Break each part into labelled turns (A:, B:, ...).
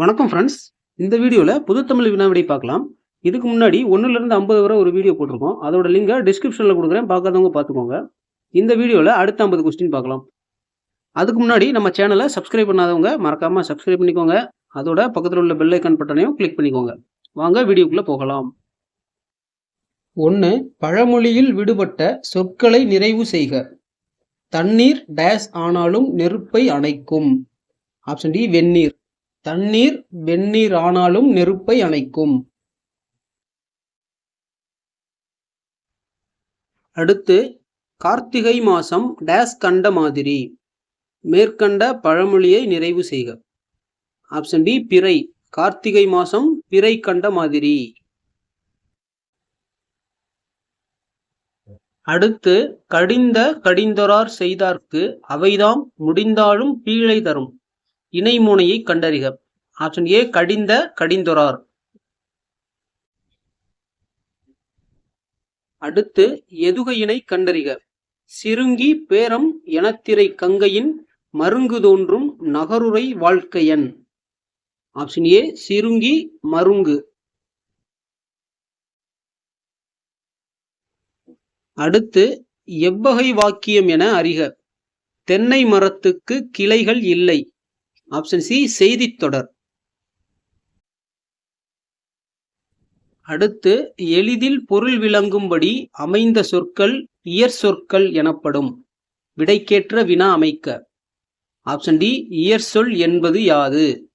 A: வணக்கம் ஃப்ரெண்ட்ஸ் இந்த வீடியோவில் புதுத்தமிழ் வினாவிடை பார்க்கலாம். இதுக்கு முன்னாடி ஒன்றுலேருந்து ஐம்பது வரை ஒரு வீடியோ போட்டிருக்கோம். அதோட லிங்கை டிஸ்கிரிப்ஷனில் கொடுக்குறேன். பார்க்காதவங்க பார்த்துக்கோங்க. இந்த வீடியோவில் அடுத்த ஐம்பது கொஸ்டின் பார்க்கலாம். அதுக்கு முன்னாடி நம்ம சேனலை சப்ஸ்கிரைப் பண்ணாதவங்க மறக்காமல் சப்ஸ்கிரைப் பண்ணிக்கோங்க. அதோட பக்கத்தில் உள்ள பெல் ஐக்கான் பட்டனையும் கிளிக் பண்ணிக்கோங்க. வாங்க வீடியோக்குள்ளே போகலாம். ஒன்று பழமொழியில் விடுபட்ட சொற்களை நிறைவு செய்க. தண்ணீர் டேஸ் ஆனாலும் நெருப்பை அணைக்கும். ஆப்ஷன் டி வெந்நீர். தண்ணீர் வெந்நீர் ஆனாலும் நெருப்பை அணைக்கும். அடுத்து கார்த்திகை மாசம் டேஸ் கண்ட மாதிரி. மேற்கண்ட பழமொழியை நிறைவு செய்க. ஆப்ஷன் டி பிறை. கார்த்திகை மாசம் பிறை கண்ட மாதிரி. அடுத்து கடிந்த கடிந்தொரார் செய்தார்க்கு அவைதாம் முடிந்தாலும் பீழை தரும். இணைமுனையை கண்டறிக. ஆப்ஷன் ஏ கடிந்த கடிந்தொரார். அடுத்து எதுகையினை கண்டறிக. சிறுங்கி பேரம் எனத்திரை கங்கையின் மருங்கு தோன்றும் நகருரை வாழ்க்கையன் ஆப்ஷன் ஏ சிறுங்கி மருங்கு. அடுத்து எவ்வகை வாக்கியம் என அறிக. தென்னை மரத்துக்கு கிளைகள் இல்லை. ஆப்ஷன் சி செய்தித் தொடர். அடுத்து எளிதில் பொருள் விளங்கும்படி அமைந்த சொற்கள் இயற் சொற்கள் எனப்படும். விடைக்கேற்ற வினா அமைக்க. ஆப்ஷன் டி இயற் சொல் என்பது யாது?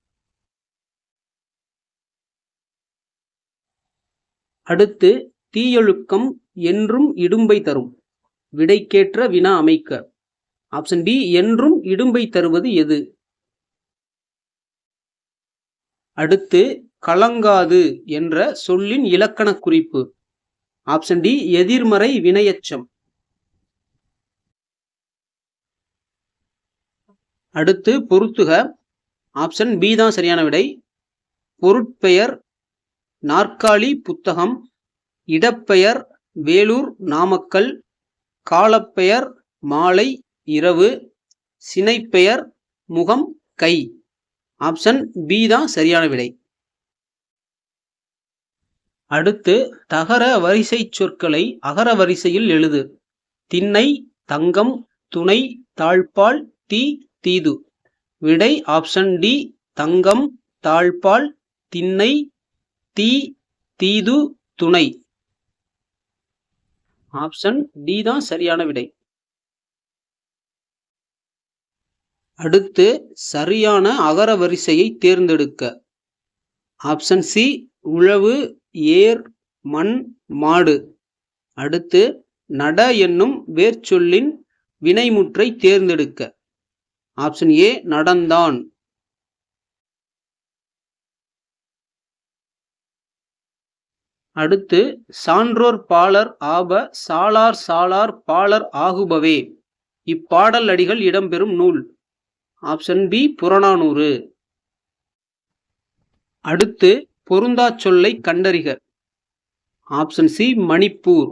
A: அடுத்து தீயொழுக்கம் என்றும் இடும்பை தரும். விடைக்கேற்ற வினா அமைக்க. ஆப்ஷன் டி என்றும் இடும்பை தருவது எது? அடுத்து கலங்காது என்ற சொல்லின் இலக்கண குறிப்பு. ஆப்ஷன் டி எதிர்மறை வினையச்சம். அடுத்து பொருத்துக. ஆப்ஷன் பி தான் சரியான விடை. பொருட்பெயர் நாற்காலி புத்தகம் இடப்பெயர் வேலூர் நாமக்கல் காலப்பெயர் மாலை இரவு சினைப்பெயர் முகம் கை. ஆப்ஷன் பி தான் சரியான விடை. அடுத்து தகர வரிசை சொற்களை அகர வரிசையில் எழுது. திண்ணை தங்கம் துணை தாழ்பால் தீ தீது. விடை ஆப்ஷன் டி தங்கம் தாழ்பால் திண்ணை தீ தீது துணை. ஆப்ஷன் டி தான் சரியான விடை. அடுத்து சரியான அகர வரிசையை தேர்ந்தெடுக்க. ஆப்ஷன் சி உழவு ஏர் மண் மாடு. அடுத்து நட என்னும் வேர்ச்சொல்லின் வினைமுற்றை தேர்ந்தெடுக்க. ஆப்ஷன் ஏ நடந்தான். அடுத்து சான்றோர் பாலர் ஆப சாலார் சாலார் பாலர் ஆகுபவே. இப்பாடல் அடிகள் இடம்பெறும் நூல். Option B Purananuru. அடுத்து பொருந்தா சொல்லை கண்டறிக. Option C Manipur.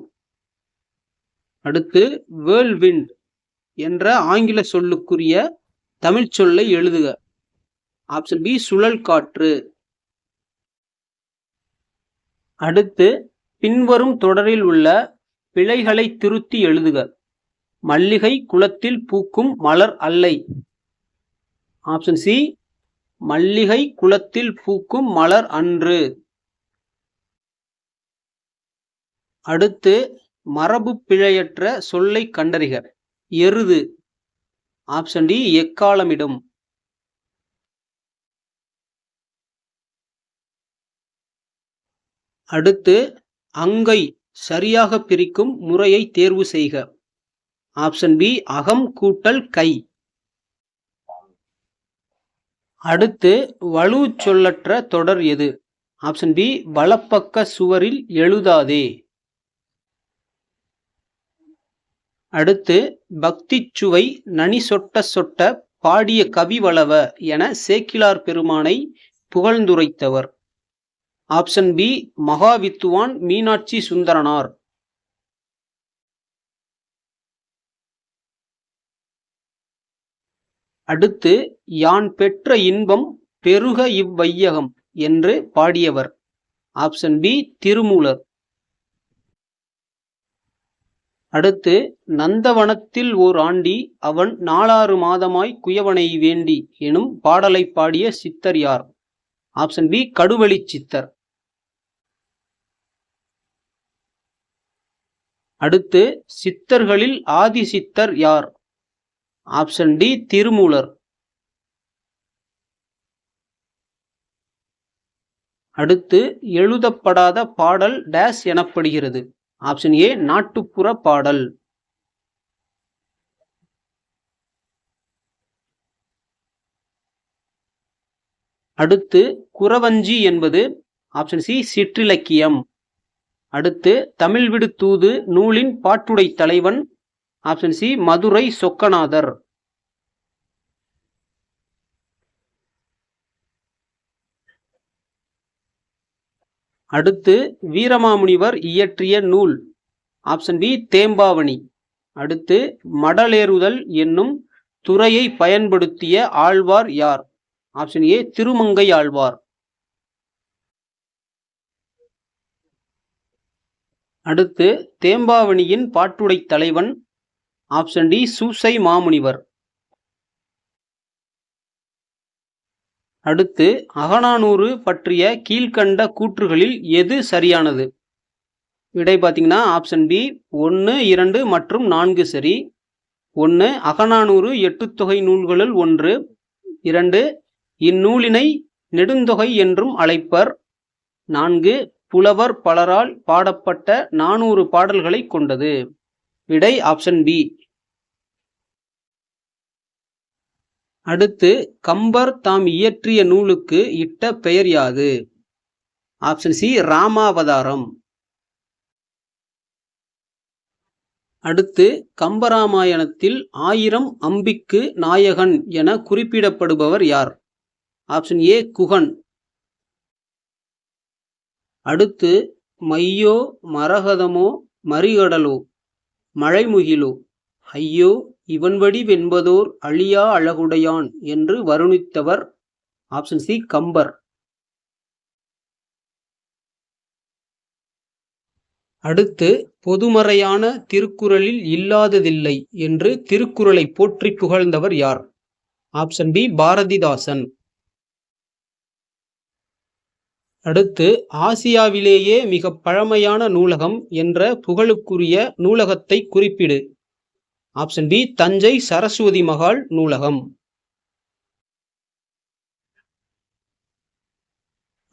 A: அடுத்து வேர்ல்விண்ட் என்ற ஆங்கில சொல்லுக்குரிய தமிழ் சொல்லை எழுதுக. ஆப்ஷன் பி சுழல் காற்று. அடுத்து பின்வரும் தொடரில் உள்ள பிழைகளை திருத்தி எழுதுக. மல்லிகை குளத்தில் பூக்கும் மலர் அல்லை. ஆப்ஷன் சி மல்லிகை குளத்தில் பூக்கும் மலர் அன்று. அடுத்து மரபு பிழையற்ற சொல்லை கண்டறிக. எருது. ஆப்ஷன் டி எக்காலமிடும். அடுத்து அங்கை சரியாக பிரிக்கும் முறையை தேர்வு செய்க. ஆப்ஷன் பி அகம் கூட்டல் கை. அடுத்து வலு சொல்லற்ற தொடர் எது? ஆப்ஷன் பி வலப்பக்க சுவரில் எழுதாதே. அடுத்து பக்தி சுவை நனி சொட்ட சொட்ட பாடிய கவிவளவ என சேக்கிலார் பெருமானை புகழ்ந்துரைத்தவர். Option B Mahavidwan Meenakshi Sundaranar. அடுத்து யான் பெற்ற இன்பம் பெருக இவ்வையகம் என்று பாடியவர். Option B Thirumoolar. அடுத்து நந்தவனத்தில் ஓர் ஆண்டி அவன் நாலாறு மாதமாய் குயவனை வேண்டி எனும் பாடலை பாடிய சித்தர் யார்? ஆப்ஷன் பி கடுவெளி சித்தர். அடுத்து சித்தர்களில் ஆதி சித்தர் யார்? Option D Thirumoolar. அடுத்து எழுதப்படாத பாடல் டேஸ் எனப்படுகிறது. ஆப்ஷன் ஏ நாட்டுப்புற பாடல். அடுத்து குறவஞ்சி என்பது ஆப்ஷன் சி சிற்றிலக்கியம். அடுத்து தமிழ் விடு தூது நூலின் பாட்டுடை தலைவன் ஆப்ஷன் சி மதுரை சொக்கநாதர் அடுத்து வீரமாமுனிவர் இயற்றிய நூல். Option B Thembavani. அடுத்து மடலேறுதல் என்னும் துறையை பயன்படுத்திய ஆழ்வார் யார்? Option A Thirumangai Azhwar. அடுத்து தேம்பாவணியின் பாட்டுடை தலைவன் ஆப்ஷன் டி சூசை மாமுனிவர். அடுத்து அகனானூறு பற்றிய கீழ்கண்ட கூற்றுகளில் எது சரியானது? விடை பார்த்தீங்கன்னா ஆப்ஷன் பி ஒன்று இரண்டு மற்றும் நான்கு சரி. ஒன்று அகநானூறு எட்டுத்தொகை நூல்களுள் ஒன்று. இரண்டு இந்நூலினை நெடுந்தொகை என்றும் அழைப்பர். நான்கு புலவர் பலரால் பாடப்பட்ட நானூறு பாடல்களை கொண்டது. விடை ஆப்ஷன் பி. அடுத்து கம்பர் தாம் இயற்றிய நூலுக்கு இட்ட பெயர் யாது? ஆப்ஷன் சி ராமாவதாரம். அடுத்து கம்பராமாயணத்தில் ஆயிரம் அம்பிக்கு நாயகன் என குறிப்பிடப்படுபவர் யார்? Option A Guhan. அடுத்து மையோ மரகதமோ மறிகடலோ மழைமுகிலோ ஐயோ இவன்வடி வென்பதோர் அழியா அழகுடையான் என்று வருணித்தவர். Option C Kambar. அடுத்து பொதுமறையான திருக்குறளில் இல்லாததில்லை என்று திருக்குறளை போற்றி புகழ்ந்தவர் யார்? Option B Bharathidasan. அடுத்து ஆசியாவிலேயே மிக பழமையான நூலகம் என்ற புகழுக்குரிய நூலகத்தை குறிப்பிடு. ஆப்ஷன் பி தஞ்சை சரஸ்வதி மகால் நூலகம்.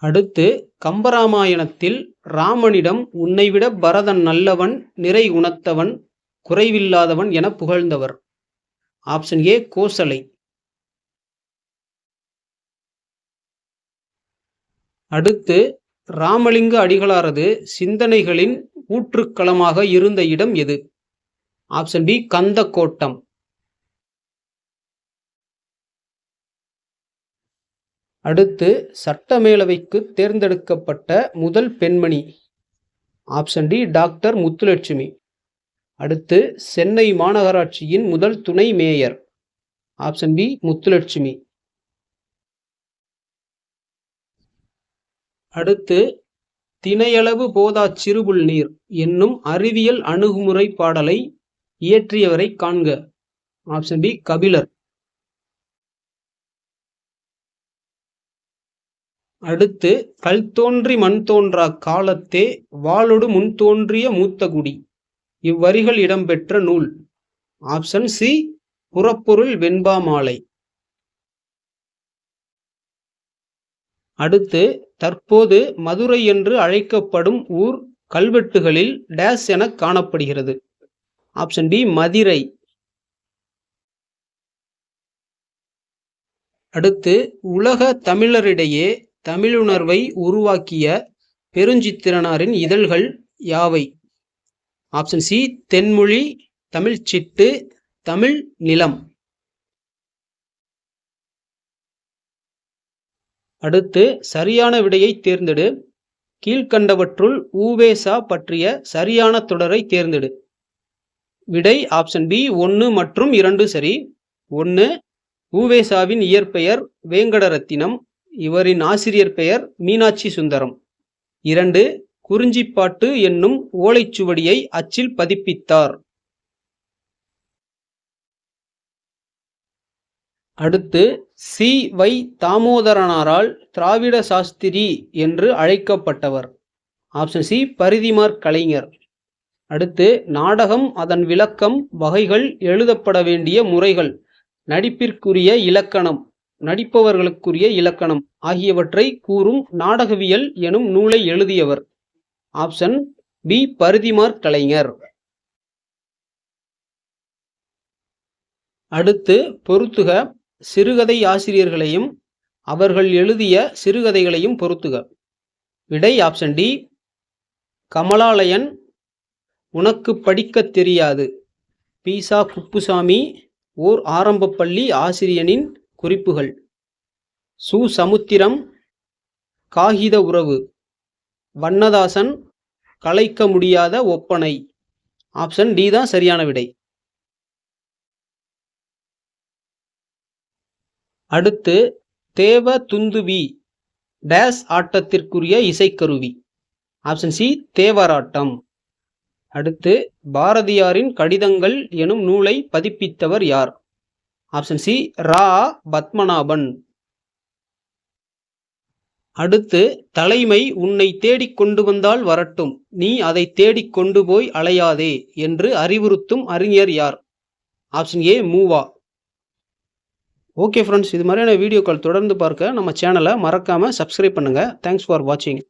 A: அடுத்து கம்பராமாயணத்தில் ராமனிடம் உன்னைவிட பரதன் நல்லவன் நிறை உணர்த்தவன் குறைவில்லாதவன் என புகழ்ந்தவர். Option A Kosalai. அடுத்து ராமலிங்க அடிகளாரது சிந்தனைகளின் ஊற்றுக்களமாக இருந்த இடம் எது? Option B Kandakottam. அடுத்து சட்டமேலவைக்கு தேர்ந்தெடுக்கப்பட்ட முதல் பெண்மணி. Option D doctor Muthulakshmi. அடுத்து சென்னை மாநகராட்சியின் முதல் துணை மேயர். Option B Muthulakshmi. அடுத்து தினையளவு போதா சிறுபுல் நீர் என்னும் அறிவியல் அணுகுமுறை பாடலை இயற்றியவரை காண்க. Option D Kapilar. அடுத்து கல் தோன்றி மண் தோன்றா காலத்தே வாளொடு முன் தோன்றிய மூத்தகுடி இவ்வரிகள் இடம்பெற்ற நூல். ஆப்ஷன் சி புறப்பொருள் வெண்பா மாலை. அடுத்து தற்போது மதுரை என்று அழைக்கப்படும் ஊர் கல்வெட்டுகளில் டேஸ் என காணப்படுகிறது. Option D Madirai. அடுத்து உலக தமிழரிடையே தமிழுணர்வை உருவாக்கிய பெருஞ்சித்திரனாரின் இதழ்கள் யாவை? Option C Thenmozhi Tamil Chittu Tamil Nilam. அடுத்து சரியான விடையை தேர்ந்தெடு. கீழ்கண்டவற்றுள் ஊவேசா பற்றிய சரியான தொடரை தேர்ந்தெடு. விடை ஆப்ஷன் பி ஒன்று மற்றும் இரண்டு சரி. ஒன்று ஊவேசாவின் இயற்பெயர் வேங்கடரத்தினம் இவரின் ஆசிரியர் பெயர் மீனாட்சி சுந்தரம். இரண்டு குறிஞ்சிப்பாட்டு என்னும் ஓலைச்சுவடியை அச்சில் பதிப்பித்தார். அடுத்து சி. வை. தாமோதரனாரால் திராவிட சாஸ்திரி என்று அழைக்கப்பட்டவர். Option C Parithimar Kalaignar. அடுத்து நாடகம் அதன் விளக்கம் வகைகள் எழுதப்பட வேண்டிய முறைகள் நடிப்பிற்குரிய இலக்கணம் நடிப்பவர்களுக்குரிய இலக்கணம் ஆகியவற்றை கூறும் நாடகவியல் எனும் நூலை எழுதியவர். Option B Parithimar Kalaignar. அடுத்து பொருத்துக சிறுகதை ஆசிரியர்களையும் அவர்கள் எழுதிய சிறுகதைகளையும் பொருத்துக. விடை ஆப்ஷன் டி கமலாலயன் உனக்கு படிக்கத் தெரியாது. பீசா குப்புசாமி ஓர் ஆரம்பப்பள்ளி ஆசிரியனின் குறிப்புகள். சு. சமுத்திரம் காகித உறவு. வண்ணதாசன் கலைக்க முடியாத ஒப்பனை. ஆப்ஷன் டி தான் சரியான விடை. அடுத்து தேவ துந்துவி டேஸ் ஆட்டத்திற்குரிய இசைக்கருவி. Option C Devarattam. அடுத்து பாரதியாரின் கடிதங்கள் எனும் நூலை பதிப்பித்தவர் யார்? Option C Ra. பத்மநாபன். அடுத்து தலைமை உன்னை தேடிக் கொண்டு வந்தால் வரட்டும். நீ அதை தேடிக் கொண்டு போய் அலையாதே என்று அறிவுறுத்தும் அறிஞர் யார்? ஆப்ஷன் ஏ மூவா. ஓகே ஃப்ரெண்ட்ஸ் இது மாதிரியான வீடியோக்கள் தொடர்ந்து பார்க்க நம்ம சேனலை மறக்காமல் சப்ஸ்கிரைப் பண்ணுங்கள் தேங்க்ஸ் ஃபார் வாட்சிங்